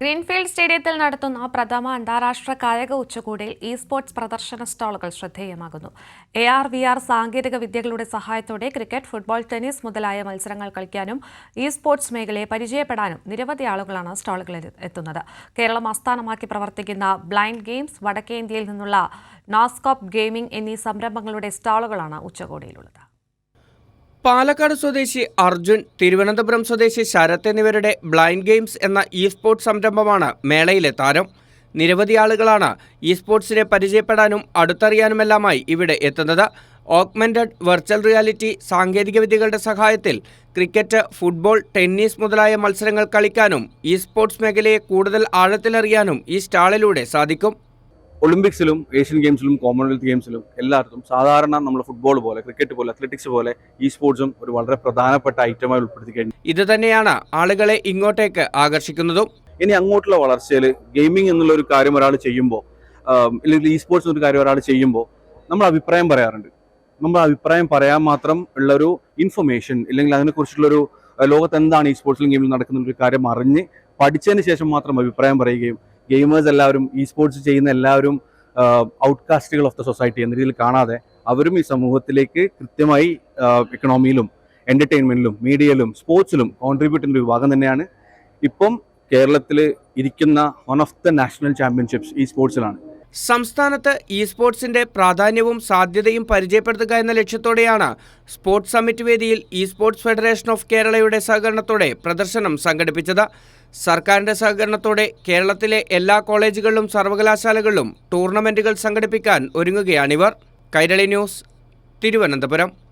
Greenfield സ്റ്റേഡിയത്തിൽ നടത്തുന്ന പ്രഥമ അന്താരാഷ്ട്ര കായിക ഉച്ചകോടിയിൽ ഇ സ്പോർട്സ് പ്രദർശന സ്റ്റാളുകൾ ശ്രദ്ധേയമാകുന്നു. എ ആർ വി ആർ സാങ്കേതിക വിദ്യകളുടെ സഹായത്തോടെ ക്രിക്കറ്റ് ഫുട്ബോൾ ടെന്നീസ് മുതലായ മത്സരങ്ങൾ കളിക്കാനും ഇ സ്പോർട്സ് മേഖലയെ പരിചയപ്പെടാനും നിരവധി ആളുകളാണ് സ്റ്റാളുകളിൽ എത്തുന്നത്. കേരളം ആസ്ഥാനമാക്കി പ്രവർത്തിക്കുന്ന ബ്ലൈൻഡ് ഗെയിംസ് വടക്കേ ഇന്ത്യയിൽ നിന്നുള്ള നാസ്കോപ്പ് ഗെയിമിംഗ് എന്നീ സംരംഭങ്ങളുടെ സ്റ്റാളുകളാണ് ഉച്ചകോടിയിലുള്ളത്. പാലക്കാട് സ്വദേശി അർജുൻ തിരുവനന്തപുരം സ്വദേശി ശരത് എന്നിവരുടെ ബ്ലൈൻഡ് ഗെയിംസ് എന്ന ഇ സ്പോർട്സ് സംരംഭമാണ് മേളയിലെ താരം. നിരവധി ആളുകളാണ് ഇ സ്പോർട്സിനെ പരിചയപ്പെടാനും അടുത്തറിയാനുമെല്ലാമായി ഇവിടെ എത്തുന്നത്. ഓഗ്മെന്റഡ് വെർച്വൽ റിയാലിറ്റി സാങ്കേതികവിദ്യകളുടെ സഹായത്തിൽ ക്രിക്കറ്റ് ഫുട്ബോൾ ടെന്നീസ് മുതലായ മത്സരങ്ങൾ കളിക്കാനും ഇ സ്പോർട്സ് മേഖലയെ കൂടുതൽ ആഴത്തിലറിയാനും ഈ സ്റ്റാളിലൂടെ സാധിക്കും. ഒളിമ്പിക്സിലും ഏഷ്യൻ ഗെയിംസിലും കോമൺവെൽത്ത് ഗെയിംസിലും എല്ലായിടത്തും സാധാരണ നമ്മൾ ഫുട്ബോൾ പോലെ ക്രിക്കറ്റ് പോലെ അത്ലറ്റിക്സ് പോലെ ഈ സ്പോർട്സും ഒരു വളരെ പ്രധാനപ്പെട്ട ഐറ്റമായി ഉൾപ്പെടുത്തി കഴിഞ്ഞു. ഇത് തന്നെയാണ് ആളുകളെ ഇങ്ങോട്ടേക്ക് ആകർഷിക്കുന്നതും. ഇനി അങ്ങോട്ടുള്ള വളർച്ചയിൽ ഗെയിമിംഗ് എന്നുള്ള ഒരു കാര്യം ഒരാൾ ചെയ്യുമ്പോൾ അല്ലെങ്കിൽ ഈ സ്പോർട്സ് ഒരു കാര്യം ഒരാൾ ചെയ്യുമ്പോൾ നമ്മൾ അഭിപ്രായം പറയാറുണ്ട്. നമ്മൾ അഭിപ്രായം പറയാൻ മാത്രം ഉള്ളൊരു ഇൻഫർമേഷൻ അല്ലെങ്കിൽ അതിനെക്കുറിച്ചുള്ളൊരു ലോകത്ത് എന്താണ് ഈ സ്പോർട്സിലും ഗെയിമിൽ നടക്കുന്ന ഒരു കാര്യം അറിഞ്ഞ് പഠിച്ചതിന് ശേഷം മാത്രം അഭിപ്രായം പറയുകയും ഗെയിമേഴ്സ് എല്ലാവരും ഈ സ്പോർട്സ് ചെയ്യുന്ന എല്ലാവരും ഔട്ട്കാസ്റ്റുകൾ ഓഫ് ദ സൊസൈറ്റി എന്ന രീതിയിൽ കാണാതെ അവരും ഈ സമൂഹത്തിലേക്ക് കൃത്യമായി എക്കണോമിയിലും എന്റർടൈൻമെന്റിലും മീഡിയയിലും സ്പോർട്സിലും കോൺട്രിബ്യൂട്ട് ചെയ്യുന്ന ഒരു വിഭാഗം തന്നെയാണ്. ഇപ്പം കേരളത്തിൽ ഇരിക്കുന്ന one of the national championships ഈ സ്പോർട്സിലാണ് സംസ്ഥാനത്ത് ഇ സ്പോർട്സിന്റെ പ്രാധാന്യവും സാധ്യതയും പരിചയപ്പെടുത്തുക എന്ന ലക്ഷ്യത്തോടെയാണ് സ്പോർട്സ് സമ്മിറ്റ് വേദിയിൽ ഇ സ്പോർട്സ് ഫെഡറേഷൻ ഓഫ് കേരളയുടെ സഹകരണത്തോടെ പ്രദർശനം സംഘടിപ്പിച്ചത്. സർക്കാരിന്റെ സഹകരണത്തോടെ കേരളത്തിലെ എല്ലാ കോളേജുകളിലും സർവകലാശാലകളിലും ടൂർണമെന്റുകൾ സംഘടിപ്പിക്കാൻ ഒരുങ്ങുകയാണിവർ. കൈരളി ന്യൂസ് തിരുവനന്തപുരം.